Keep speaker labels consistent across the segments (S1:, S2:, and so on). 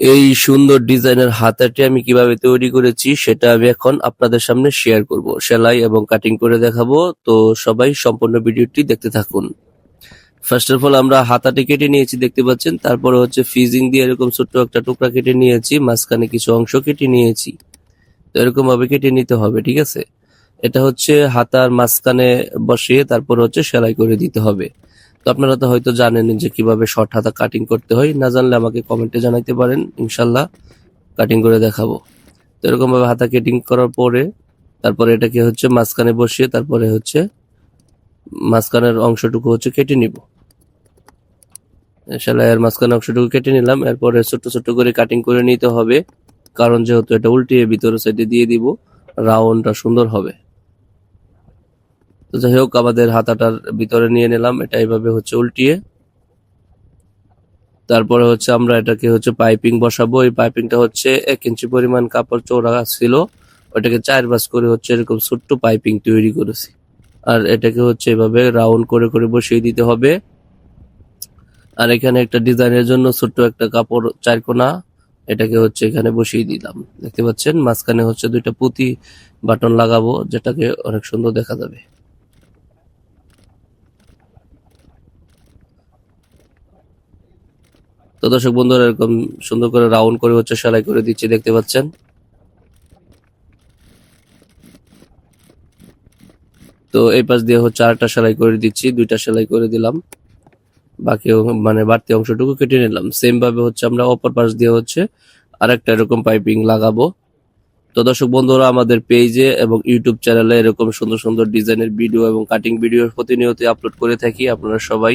S1: এই সুন্দর ডিজাইনের হাতাটি আমি কীভাবে তৈরি করেছি সেটা আমি এখন আপনাদের সামনে শেয়ার করব। সেলাই এবং কাটিং করে দেখাবো। তো সবাই সম্পূর্ণ ভিডিওটি দেখতে থাকুন। ফার্স্ট অফ অল আমরা হাতাটি কেটে নিয়েছি, দেখতে পাচ্ছেন। তারপরে হচ্ছে ফিজিং দিয়ে এরকম ছোট্ট একটা টুকরা কেটে নিয়েছি, মাঝখানে কিছু অংশ কেটে নিয়েছি। তো এরকম ভাবে কেটে নিতে হবে, ঠিক আছে? এটা হচ্ছে হাতার মাঝখানে বসিয়ে তারপর হচ্ছে সেলাই করে দিতে হবে। আপনারা তো হয়তো জানেন যে কীভাবে শর্ট হাতা কাটিং করতে হয়। না জানলে আমাকে কমেন্টে জানাইতে পারেন, ইনশাল্লাহ কাটিং করে দেখাবো। তো এরকম ভাবে হাতা কাটিং করার পরে, তারপরে এটাকে হচ্ছে মাঝখানে বসিয়ে, তারপরে হচ্ছে মাঝখানের অংশটুকু হচ্ছে কেটে নিব। সেলাইয়ের মাঝখানে অংশটুকু কেটে নিলাম। এরপরে ছোট্ট ছোট্ট করে কাটিং করে নিতে হবে। কারণ যেহেতু এটা উল্টিয়ে ভিতরের সাইডে দিয়ে দিব রাউন্ডটা সুন্দর হবে। তো যাই হোক, আমাদের হাতাটার ভিতরে নিয়ে নিলাম। এটা এইভাবে হচ্ছে উল্টিয়ে। তারপরে হচ্ছে আমরা এটাকে হচ্ছে পাইপিং বসাবো। এই পাইপিংটা হচ্ছে এক ইঞ্চি পরিমাণ কাপড় চৌড়া ছিল। ওটাকে চার বাস করে হচ্ছে এরকম ছোট্ট পাইপিং তৈরি করেছি। আর এটাকে হচ্ছে এভাবে রাউন্ড করে করে বসিয়ে দিতে হবে। আর এখানে একটা ডিজাইনের জন্য ছোট্ট একটা কাপড় চারকোনা, এটাকে হচ্ছে এখানে বসিয়ে দিলাম। দেখতে পাচ্ছেন, মাঝখানে হচ্ছে দুইটা পুঁতি বাটন লাগাবো, যেটাকে অনেক সুন্দর দেখা যাবে। তো দর্শক বন্ধুরা, এরকম সুন্দর করে রাউন্ড করে হচ্ছে সেলাই করে দিচ্ছি, দেখতে পাচ্ছেন? তো এই পাশ দিয়ে হচ্ছে আরেকটা সেলাই করে দিচ্ছি, দুইটা সেলাই করে দিলাম। বাকি মানে বাড়তি অংশটুকু কেটে নিলাম। সেম ভাবে হচ্ছে আমরা অপর পাশ দিয়ে হচ্ছে আরেকটা এরকম পাইপিং লাগাবো। তো দর্শক বন্ধুরা, আমাদের পেজে এবং ইউটিউব চ্যানেলে এরকম সুন্দর সুন্দর ডিজাইনের ভিডিও এবং কাটিং ভিডিও প্রতিনিয়ত আপলোড করে থাকি। আপনারা সবাই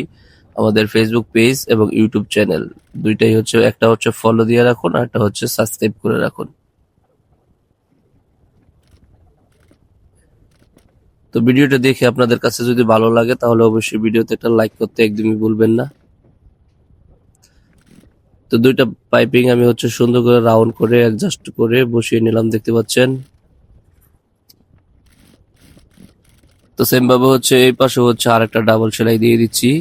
S1: আমাদের ফেসবুক পেজ এবং ইউটিউব চ্যানেল দুইটাই হচ্ছে, একটা হচ্ছে ফলো দিয়ে রাখুন, আর একটা হচ্ছে সাবস্ক্রাইব করে রাখুন। তো ভিডিওটা দেখে আপনাদের কাছে যদি ভালো লাগে, তাহলে অবশ্যই ভিডিওতে একটা লাইক করতে একদমই ভুলবেন না। তো দুইটা পাইপিং আমি হচ্ছে সুন্দর করে রাউন্ড করে অ্যাডজাস্ট করে বসিয়ে নিলাম, দেখতে পাচ্ছেন? তো সেম ভাবে হচ্ছে এই পাশে হচ্ছে আরেকটা ডাবল সেলাই দিয়ে দিচ্ছি।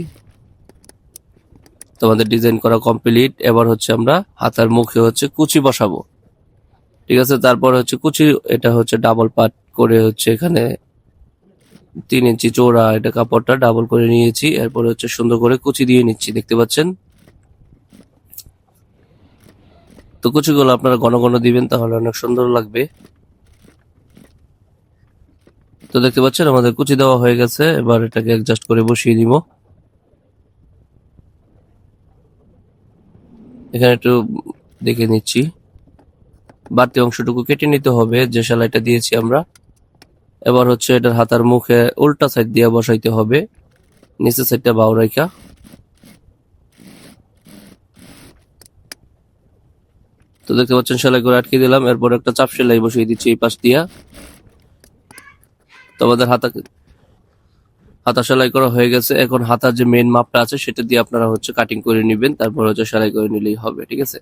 S1: তোমাদের ডিজাইন করা কমপ্লিট এবার হচ্ছে আমরা হাতার মুখে হচ্ছে কুচি বসাবো। ঠিক আছে? তারপর হচ্ছে কুচি, এটা হচ্ছে ডাবল পাট করে হচ্ছে এখানে তিন ইঞ্চি চৌড়া এটা কাপড়টা ডাবল করে নিয়েছি। এরপরে হচ্ছে সুন্দর করে কুচি দিয়ে নিচ্ছি, দেখতে পাচ্ছেন? তো কুচিগুলো আপনারা ঘন ঘন দিবেন, তাহলে অনেক সুন্দর লাগবে। তো দেখতে পাচ্ছেন, আমাদের কুচি দেওয়া হয়ে গেছে। এবার এটাকে অ্যাডজাস্ট করে বসিয়ে দিব। এখানে একটু দেখে নিচ্ছি। বাড়তি অংশটুকু কেটে নিতে হবে, যে সেলাইটা দিয়েছি আমরা। এবার হচ্ছে এটার হাতার মুখে উল্টা সাইড দিয়ে বসাইতে হবে। নিচের সাইডটা বাউ রাইখা তো দেখতে পাচ্ছেন সেলাই করে আটকে দিলাম। এরপর একটা চাপ সেলাই বসিয়ে দিচ্ছি এই পাশ দিয়া। তো আমাদের হাতা হাতা সেলাই করা হয়ে গেছে। এখন হাতার যে মেন মাপটা আছে, সেটা দিয়ে আপনারা হচ্ছে কাটিং করে নেবেন, তারপর হচ্ছে সেলাই করে নিলেই হবে, ঠিক আছে?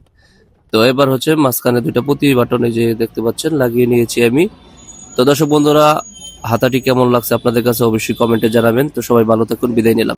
S1: তো এবার হচ্ছে মাঝখানে দুইটা প্রতি বাটনে যে দেখতে পাচ্ছেন, লাগিয়ে নিয়েছি আমি। তো দর্শক বন্ধুরা, হাতাটি কেমন লাগছে আপনাদের কাছে অবশ্যই কমেন্টে জানাবেন। তো সবাই ভালো থাকুন, বিদায় নিলাম।